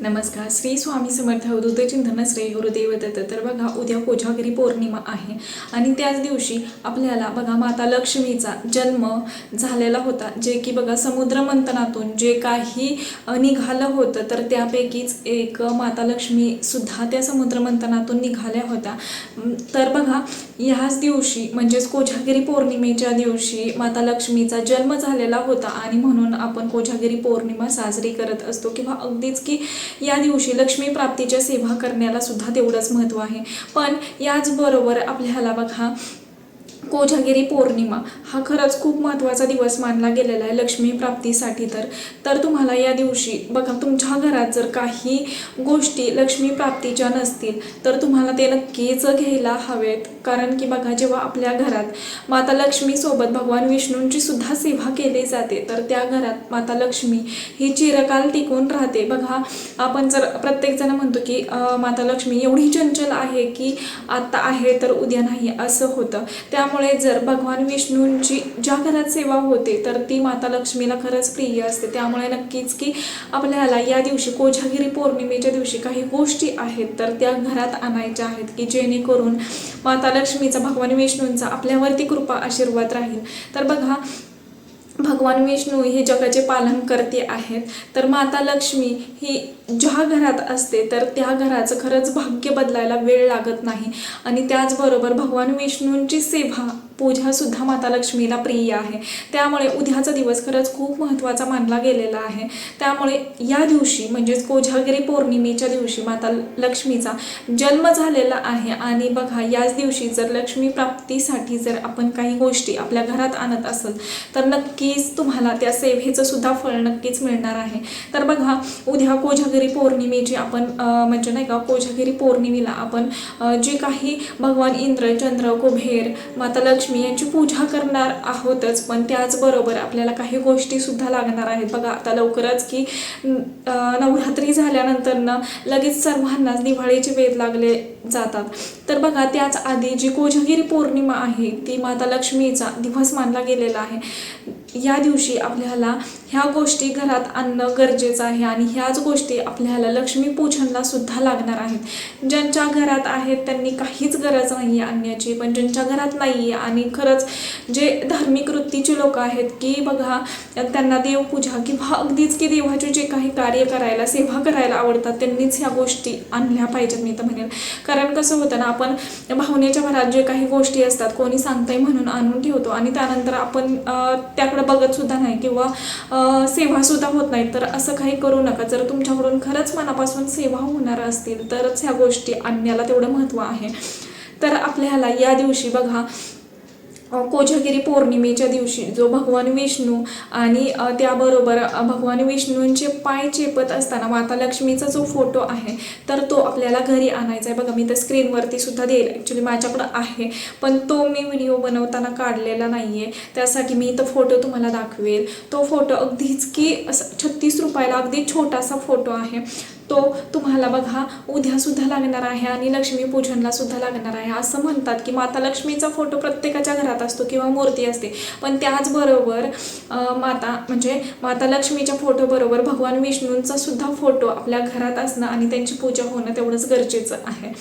नमस्कार. श्री स्वामी समर्थ अवधूत श्री गुरुदेव दत्त तर बघा उद्या कोजागिरी पौर्णिमा आहे. आणि त्याच दिवशी आपल्याला बघा माता लक्ष्मीचा जन्म झालेला होता. जे की बघा समुद्र मंथनातून जे काही निघालं होतं तर त्यापैकीच एक माता लक्ष्मी सुद्धा त्या समुद्र मंथनातून निघाल्या होत्या. तर बघा ह्याच दिवशी म्हणजेच कोजागिरी पौर्णिमेच्या दिवशी माता लक्ष्मीचा जन्म झालेला होता. आणि म्हणून आपण कोजागिरी पौर्णिमा साजरी करत असतो. किंवा अगदीच की या दिवशी लक्ष्मी प्राप्तीच्या सेवा करण्याला सुद्धा तेवढंच महत्त्व आहे. पण याचबरोबर आपल्याला बघा कोजागिरी पौर्णिमा हा खरंच खूप महत्त्वाचा दिवस मानला गेलेला आहे लक्ष्मी प्राप्तीसाठी तर. तर तुम्हाला या दिवशी बघा तुमच्या घरात जर काही गोष्टी लक्ष्मी प्राप्तीच्या नसतील तर तुम्हाला ते नक्कीच घ्यायला हवेत. कारण की बघा जेव्हा आपल्या घरात माता लक्ष्मीसोबत भगवान विष्णूंची सुद्धा सेवा केली जाते तर त्या घरात माता लक्ष्मी ही चिरकाल टिकून राहते. बघा आपण जर प्रत्येकजण म्हणतो की माता लक्ष्मी एवढी चंचल आहे की आत्ता आहे तर उद्या नाही असं होतं. त्या त्यामुळे जर भगवान विष्णूंची ज्या घरात सेवा होते तर ती माता लक्ष्मीला खरंच प्रिय असते. त्यामुळे नक्कीच की आपल्याला या दिवशी कोजागिरी पौर्णिमेच्या दिवशी काही गोष्टी आहेत तर त्या घरात आणायच्या आहेत की जेणेकरून माता लक्ष्मीचा भगवान विष्णूंचा आपल्यावरती कृपा आशीर्वाद राहील. तर बघा भगवान विष्णू हे जगाचे पालन करते आहेत. तर माता लक्ष्मी ही ज्या घरात असते तर त्या घराचं खरंच भाग्य बदलायला वेळ लागत नाही. आणि त्याचबरोबर भगवान विष्णूंची सेवा पूजासुद्धा माता लक्ष्मीला प्रिय आहे. त्यामुळे उद्याचा दिवस खरंच खूप महत्त्वाचा मानला गेलेला आहे. त्यामुळे या दिवशी म्हणजेच कोजागिरी पौर्णिमेच्या दिवशी माता लक्ष्मीचा जन्म झालेला आहे. आणि बघा याच दिवशी जर लक्ष्मी प्राप्तीसाठी जर आपण काही गोष्टी आपल्या घरात आणत असेल तर नक्कीच तुम्हाला त्या सेवेचं सुद्धा फळ नक्कीच मिळणार आहे. तर बघा उद्या कोजागिरी पौर्णिमेची आपण म्हणजे नाही का कोजागिरी पौर्णिमेला आपण जे काही भगवान इंद्र चंद्र कुबेर माता लक्ष्मी लक्ष्मी यांची पूजा करणार आहोतच पण त्याचबरोबर आपल्याला काही गोष्टीसुद्धा लागणार आहेत. बघा आता लवकरच की नवरात्री झाल्यानंतर ना लगेच सर्वांनाच दिवाळीचे वेध लागले जातात. तर बघा त्याच आधी जी कोजगिरी पौर्णिमा आहे ती माता लक्ष्मीचा दिवस मानला गेलेला आहे. या दिवशी आपल्याला ह्या गोष्टी घरात आणणं गरजेचं आहे आणि ह्याच गोष्टी आपल्याला लक्ष्मीपूजनला सुद्धा लागणार आहेत. ज्यांच्या घरात आहेत त्यांनी काहीच गरज नाही आहे आणण्याची पण ज्यांच्या घरात नाही आहे आणि खरंच जे धार्मिक वृत्तीचे लोक आहेत की बघा त्यांना देवपूजा किंवा अगदीच की देवाचे जे काही कार्य करायला सेवा करायला आवडतात त्यांनीच ह्या गोष्टी आणल्या पाहिजेत मी तर म्हणेन. कारण कसं होतं ना आपण भावनेच्या भरात जे काही गोष्टी असतात कोणी सांगताय म्हणून आणून ठेवतो आणि त्यानंतर आपण त्याकडं बघत सुद्धा नाही किंवा सेवासुद्धा सेवा सुद्धा होत नाही तर असं काही करू नका. जर तुमच्याकडून खरंच मनापासून सेवा होणार असतील तरच ह्या गोष्टी आणण्याला तेवढं महत्त्व आहे. तर आपल्याला या दिवशी बघा कोजागिरी पौर्णिमेच्या दिवशी जो भगवान विष्णू आणि त्याबरोबर भगवान विष्णूंचे पाय चेपत असताना माता लक्ष्मीचा जो फोटो आहे तर तो आपल्याला घरी आणायचा आहे. बघा मी तर स्क्रीनवरती सुद्धा देईल. ॲक्च्युली माझ्याकडं आहे पण तो मी व्हिडिओ बनवताना काढलेला नाही आहे त्यासाठी मी तो फोटो तुम्हाला दाखवेल. तो फोटो अगदीच की असं छत्तीस रुपयाला अगदी छोटासा फोटो आहे. तो तुम्हाला बघा उद्यासुद्धा लागणार आहे आणि लक्ष्मीपूजनला सुद्धा लागणार आहे. असं म्हणतात की माता लक्ष्मीचा फोटो प्रत्येकाच्या घरात असतो किंवा मूर्ती असते. पण त्याचबरोबर माता म्हणजे माता लक्ष्मीच्या फोटोबरोबर भगवान विष्णूंचा सुद्धा फोटो आपल्या घरात असणं आणि त्यांची पूजा होणं तेवढंच गरजेचं आहे.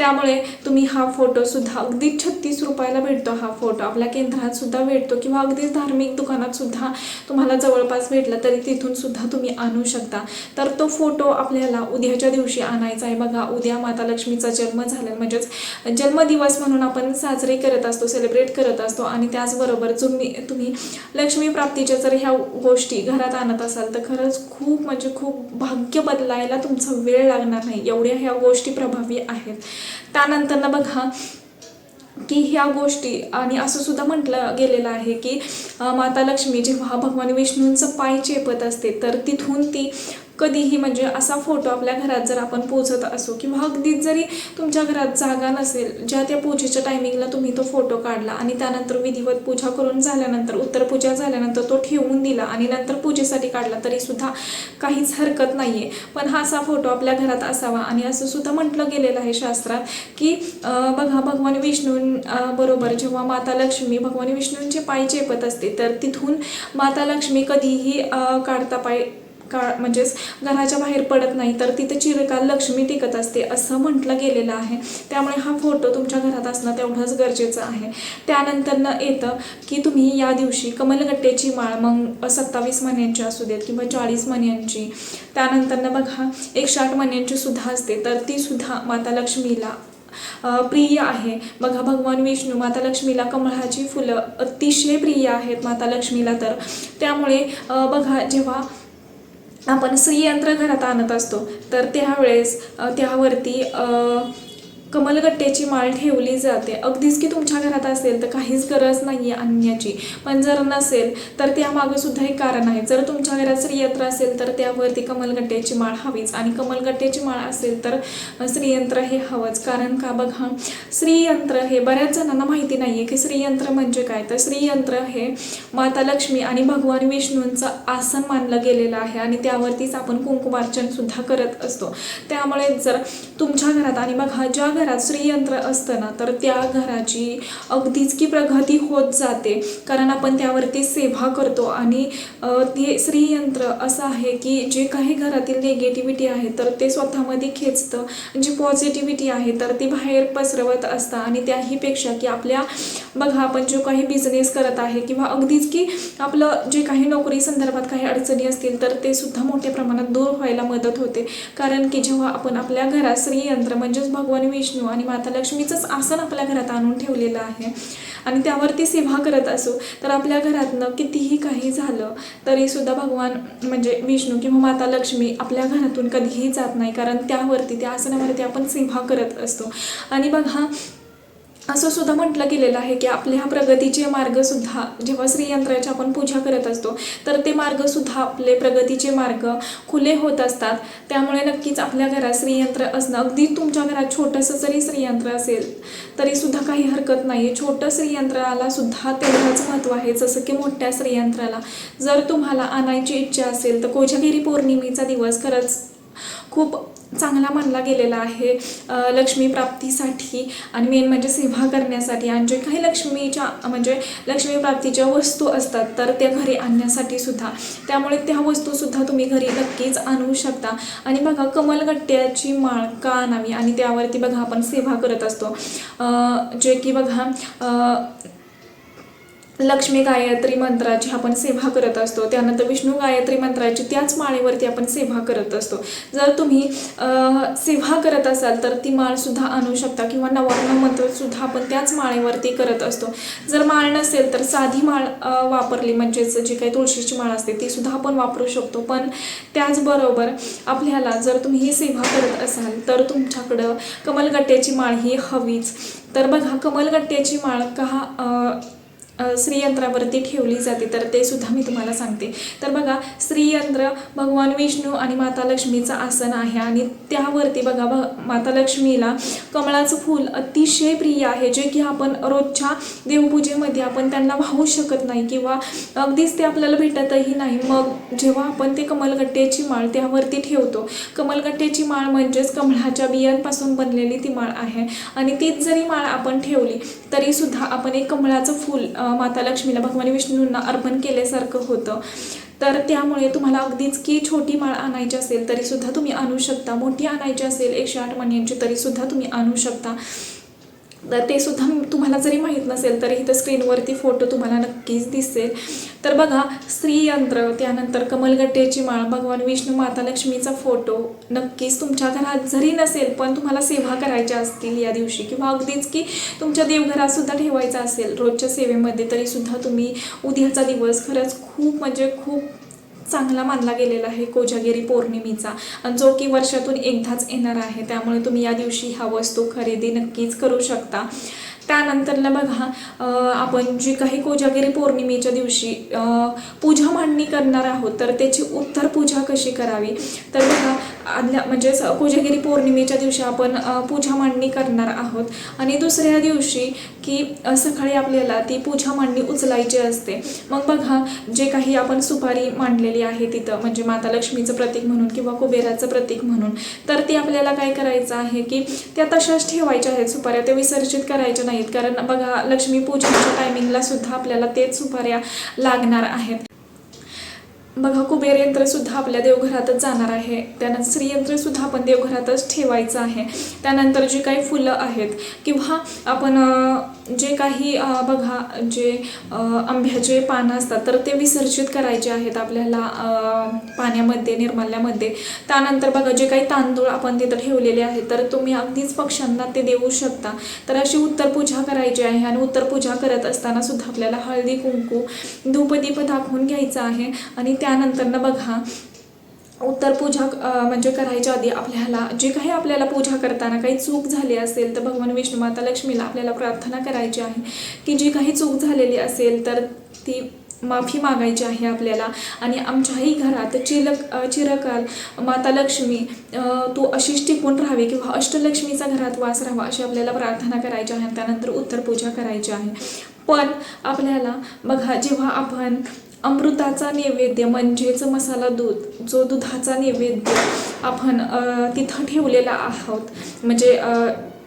त्यामुळे तुम्ही हा फोटोसुद्धा अगदी छत्तीस रुपयाला भेटतो हा फोटो. आपल्या केंद्रातसुद्धा भेटतो किंवा अगदीच धार्मिक दुकानातसुद्धा तुम्हाला जवळपास भेटला तरी तिथूनसुद्धा तुम्ही आणू शकता. तर तो फोटो आपल्याला उद्याच्या दिवशी आणायचा आहे. बघा उद्या माता लक्ष्मीचा जन्म झाला. म्हणजेच जन्मदिवस म्हणून आपण साजरे करत असतो सेलिब्रेट करत असतो. आणि त्याचबरोबर तुम्ही तुम्ही लक्ष्मी प्राप्तीच्या जर ह्या गोष्टी घरात आणत असाल तर खरंच खूप म्हणजे खूप भाग्य बदलायला तुमचा वेळ लागणार नाही. एवढ्या ह्या गोष्टी प्रभावी आहेत. त्यानंतर ना बघा की ह्या गोष्टी आणि असं सुद्धा म्हटलं गेलेलं आहे की माता लक्ष्मी जेव्हा भगवान विष्णूंचं पाय चेपत असते तर तिथून ती कधीही म्हणजे असा फोटो आपल्या घरात जर आपण पोचत असू किंवा अगदीच जरी तुमच्या घरात जागा नसेल ज्या त्या पूजेच्या टायमिंगला तुम्ही तो फोटो काढला आणि त्यानंतर विधिवत पूजा करून झाल्यानंतर उत्तर पूजा झाल्यानंतर तो ठेवून दिला आणि नंतर पूजेसाठी काढला तरीसुद्धा काहीच हरकत नाही आहे पण हा असा फोटो आपल्या घरात असावा आणि असं सुद्धा म्हटलं गेलेलं आहे शास्त्रात की बघा भगवान विष्णू बरोबर जेव्हा माता लक्ष्मी भगवान विष्णूंचे पाय चेपत असते तर तिथून माता लक्ष्मी कधीही काढता पाय काळ म्हणजेच घराच्या बाहेर पडत नाही तर तिथे चिरकाल लक्ष्मी टिकत असते असं म्हटलं गेलेलं आहे. त्यामुळे हा फोटो तुमच्या घरात असणं तेवढंच गरजेचं आहे. त्यानंतरनं येतं की तुम्ही या दिवशी कमलगट्ट्याची माळ मग सत्तावीस महिन्यांची असू देत किंवा चाळीस महिन्यांची त्यानंतरनं बघा एकशे आठ महिन्यांची सुद्धा असते तर ती सुद्धा माता लक्ष्मीला प्रिय आहे. बघा भगवान विष्णू माता लक्ष्मीला कमळाची फुलं अतिशय प्रिय आहेत माता लक्ष्मीला तर. त्यामुळे बघा जेव्हा आपण श्रीयंत्र घरात आणत असतो तर त्यावेळेस त्यावरती कमलगट्ट्याची माळ ठेवली जाते. अगदीच की तुमच्या घरात असेल तर काहीच गरज नाही आहे आणण्याची पण जर नसेल तर त्यामागं सुद्धा एक कारण आहे. जर तुमच्या घरात श्रीयंत्र असेल तर त्यावरती कमलगट्ट्याची माळ हवीच. आणि कमलगट्ट्याची माळ असेल तर श्रीयंत्र हे हवंच. कारण का बघा श्रीयंत्र हे बऱ्याच जणांना माहिती नाही आहे की श्रीयंत्र म्हणजे काय? तर श्रीयंत्र हे माता लक्ष्मी आणि भगवान विष्णूंचं आसन मानलं गेलेलं आहे आणि त्यावरतीच आपण कुंकुमार्चनसुद्धा करत असतो. त्यामुळे जर तुमच्या घरात आणि बघा ज्या घरात श्रीयंत्र असतं ना तर त्या घराची अगदीच की प्रगती होत जाते. कारण आपण त्यावरती सेवा करतो आणि ते श्रीयंत्र असं आहे की जे काही घरातील निगेटिव्हिटी आहे तर ते स्वतःमध्ये खेचतं. जी पॉझिटिव्हिटी आहे तर ती बाहेर पसरवत असतं आणि त्याहीपेक्षा की आपल्या बघा आपण जो काही बिझनेस करत आहे किंवा अगदीच की आपलं जे काही नोकरी संदर्भात काही अडचणी असतील तर ते सुद्धा मोठ्या प्रमाणात दूर व्हायला मदत होते. कारण की जेव्हा आपण आपल्या घरात श्रीयंत्र म्हणजेच भगवान विष्णू विष्णू आणि माता लक्ष्मीचंच आसन आपल्या घरात आणून ठेवलेलं आहे. आणि त्यावरती सेवा करत असू तर आपल्या घरातनं कितीही काही झालं तरी सुद्धा भगवान म्हणजे विष्णू किंवा माता लक्ष्मी आपल्या घरातून कधीही जात नाही कारण त्यावरती त्या आसनावरती आपण सेवा करत असतो. आणि बघा असं सुद्धा म्हटलं गेलेलं आहे की आपल्या प्रगतीचे मार्गसुद्धा जेव्हा श्रीयंत्राची आपण पूजा करत असतो तर ते मार्गसुद्धा आपले प्रगतीचे मार्ग खुले होत असतात. त्यामुळे नक्कीच आपल्या घरात श्रीयंत्र असणं अगदी तुमच्या घरात छोटंसं जरी श्रीयंत्र असेल तरीसुद्धा काही हरकत नाही आहे छोटं श्रीयंत्राला सुद्धा तेवढंच महत्त्व आहे जसं की मोठ्या श्रीयंत्राला. जर तुम्हाला आणायची इच्छा असेल तर कोजागिरी पौर्णिमेचा दिवस खरंच खूप चांगला मानला गेलेला आहे लक्ष्मी प्राप्तीसाठी आणि मेन म्हणजे सेवा करण्यासाठी. आणि जे काही लक्ष्मीच्या म्हणजे लक्ष्मी प्राप्तीच्या वस्तू असतात तर त्या घरी आणण्यासाठी सुद्धा. त्यामुळे त्या वस्तूसुद्धा तुम्ही घरी नक्कीच आणू शकता. आणि बघा कमलगट्ट्याची माळ का आणावी? आणि त्यावरती बघा आपण सेवा करत असतो. जे की बघा लक्ष्मी गायत्री मंत्राची आपण सेवा करत असतो त्यानंतर विष्णू गायत्री मंत्राची त्याच माळेवरती आपण सेवा करत असतो. जर तुम्ही सेवा करत असाल तर ती माळसुद्धा आणू शकता किंवा नवग्न मंत्रसुद्धा आपण त्याच माळेवरती करत असतो. जर माळ नसेल तर साधी माळ वापरली म्हणजेच जी काही तुळशीची माळ असते ती सुद्धा आपण वापरू शकतो. पण त्याचबरोबर आपल्याला जर तुम्ही ही सेवा करत असाल तर तुमच्याकडं कमलगट्ट्याची माळ ही हवीच. तर बघा कमलगट्ट्याची माळ का श्रीयंत्रावरती ठेवली जाते तर ते सुद्धा मी तुम्हाला सांगते. तर बघा श्रीयंत्र भगवान विष्णू आणि माता लक्ष्मीचं आसन आहे आणि त्यावरती बघा भ माता लक्ष्मीला कमळाचं फूल अतिशय प्रिय आहे जे की आपण रोजच्या देवपूजेमध्ये आपण त्यांना वाहू शकत नाही किंवा अगदीच ते आपल्याला भेटतही नाही. मग जेव्हा आपण ते कमलगट्ट्याची माळ त्यावरती ठेवतो कमलगट्ट्याची माळ म्हणजेच कमळाच्या बियांपासून बनलेली ती माळ आहे. आणि तीच जरी माळ आपण ठेवली तरीसुद्धा आपण एक कमळाचं फूल माता लक्ष्मीला भगवान विष्णूंना अर्पण केल्यासारखं होतं. तर त्यामुळे तुम्हाला अगदीच की छोटी माळ आणायची असेल तरीसुद्धा तुम्ही आणू शकता. मोठी आणायची असेल एकशे आठ महिन्यांची तरीसुद्धा तुम्ही आणू शकता. ते सुद्धा तुम्हाला जरी माहीत नसेल तरी इथं स्क्रीनवरती फोटो तुम्हाला नक्कीच दिसेल. तर बघा स्त्रीयंत्र त्यानंतर कमलगट्ट्याची माळ भगवान विष्णू माता लक्ष्मीचा फोटो नक्कीच तुमच्या घरात जरी नसेल पण तुम्हाला सेवा करायच्या असतील या दिवशी किंवा अगदीच की तुमच्या देवघरातसुद्धा ठेवायचा असेल रोजच्या सेवेमध्ये तरीसुद्धा तुम्ही उद्याचा दिवस खरंच खूप म्हणजे खूप चांगला मानला गेलेला आहे कोजागिरी पौर्णिमेचा. आणि जो की वर्षातून एकदाच येणार आहे त्यामुळे तुम्ही या दिवशी ह्या वस्तू खरेदी नक्कीच करू शकता. त्यानंतरला बघा आपण जी काही कोजागिरी पौर्णिमेच्या दिवशी पूजा मांडणी करणार आहोत तर त्याची उत्तर पूजा कशी करावी? तर बघा आदल्या म्हणजेच कोजागिरी पौर्णिमेच्या दिवशी आपण पूजा मांडणी करणार आहोत. आणि दुसऱ्या दिवशी की सकाळी आपल्याला ती पूजा मांडणी उचलायची असते. मग बघा जे काही आपण सुपारी मांडलेली आहे तिथं म्हणजे माता लक्ष्मीचं प्रतीक म्हणून किंवा कुबेराचं प्रतीक म्हणून तर ती आपल्याला काय करायचं आहे की त्या तशाच ठेवायच्या आहेत सुपाऱ्या. त्या विसर्जित करायच्या नाहीत. कारण बघा लक्ष्मी पूजेच्या टायमिंगला सुद्धा आपल्याला तेच सुपाऱ्या लागणार आहेत. बघा कुबेर यंत्रसुद्धा आपल्या देवघरातच जाणार आहे. त्यानंतर श्रीयंत्रसुद्धा आपण देवघरातच ठेवायचं आहे. त्यानंतर जी काही फुलं आहेत किंवा आपण जे काही बघा जे आंब्याचे पानं असतात तर ते विसर्जित करायचे आहेत आपल्याला पाण्यामध्ये निर्माल्यामध्ये. त्यानंतर बघा जे काही तांदूळ आपण तिथं ठेवलेले आहेत तर तुम्ही अगदीच पक्ष्यांना ते देऊ शकता. तर अशी उत्तर पूजा करायची आहे आणि उत्तर पूजा करत असताना सुद्धा आपल्याला हळदी कुंकू धूपदीप दाखवून घ्यायचं आहे. आणि त्यानंतरनं बघा उत्तर पूजा म्हणजे करायच्या आधी आपल्याला जे काही आपल्याला पूजा करताना काही चूक झाली असेल तर भगवान विष्णू माता लक्ष्मीला आपल्याला प्रार्थना करायची आहे. की जी काही चूक झालेली असेल तर ती माफी मागायची आहे आपल्याला. आणि आमच्याही घरात चिलक चिरकाल माता लक्ष्मी तू अशीच टिकून राहावी किंवा अष्टलक्ष्मीचा घरात वास राहावा अशी आपल्याला प्रार्थना करायची आहे. त्यानंतर उत्तर पूजा करायची आहे. पण आपल्याला बघा जेव्हा आपण अमृताचा नैवेद्य म्हणजेच मसाला दूध जो दुधाचा नैवेद्य आपण तिथं ठेवलेला आहोत. म्हणजे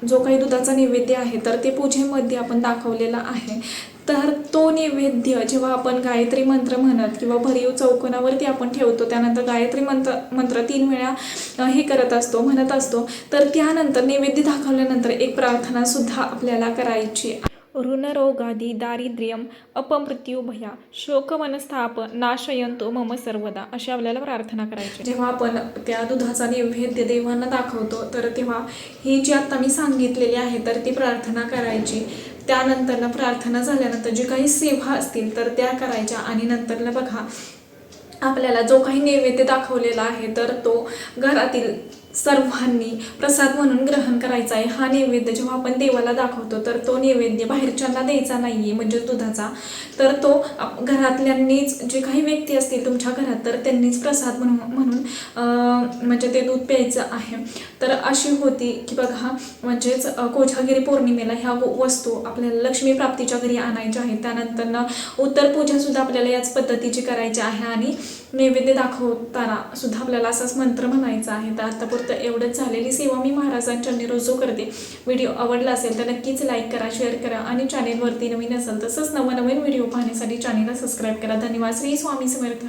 जो काही दुधाचा नैवेद्य आहे तर ते पूजेमध्ये आपण दाखवलेला आहे. तर तो नैवेद्य जेव्हा आपण गायत्री मंत्र म्हणत किंवा भरीव चौकोनावरती आपण ठेवतो त्यानंतर गायत्री मंत्र मंत्र तीन वेळा हे करत असतो म्हणत असतो. तर त्यानंतर नैवेद्य दाखवल्यानंतर एक प्रार्थनासुद्धा आपल्याला करायची ऋणरोगादी दारिद्र्यम अपमृत्यू भया शोक मनस्ताप नाशयंतो मम सर्वदा अशी आपल्याला प्रार्थना करायची. जेव्हा आपण त्या दुधाचा नैवेद्य देवांना दाखवतो तर तेव्हा ही जी आता मी सांगितलेली आहे तर ती प्रार्थना करायची. त्यानंतर प्रार्थना झाल्यानंतर जी काही सेवा असतील तर त्या करायच्या. आणि नंतर बघा आपल्याला जो काही नैवेद्य दाखवलेला आहे तर तो घरातील सर्वांनी प्रसाद म्हणून ग्रहण करायचा आहे. हा नैवेद्य जेव्हा आपण देवाला दाखवतो तर तो नैवेद्य बाहेरच्यांना द्यायचा नाही आहे म्हणजे दुधाचा. तर तो आप- घरातल्यांनीच जे काही व्यक्ती असतील तुमच्या घरात तर त्यांनीच प्रसाद म्हणून म्हणून म्हणजे ते दूध प्यायचं आहे. तर अशी होती की बघा म्हणजेच कोजागिरी पौर्णिमेला ह्या वस्तू आपल्याला लक्ष्मी प्राप्तीच्या घरी आणायच्या आहेत. त्यानंतर उत्तर पूजासुद्धा आपल्याला याच पद्धतीची करायची आहे. आणि नैवेद्य दाखवताना सुद्धा आपल्याला असाच मंत्र म्हणायचा आहे. तर आतापुरतं एवढंच झालेली सेवा मी महाराजांच्या निरोजो करते. व्हिडिओ आवडला असेल तर नक्कीच लाईक करा शेअर करा आणि चॅनेलवरती नवीन असेल तसंच नवनवीन व्हिडिओ पाहण्यासाठी चॅनेलला सबस्क्राईब करा. धन्यवाद. श्री स्वामी समर्थ.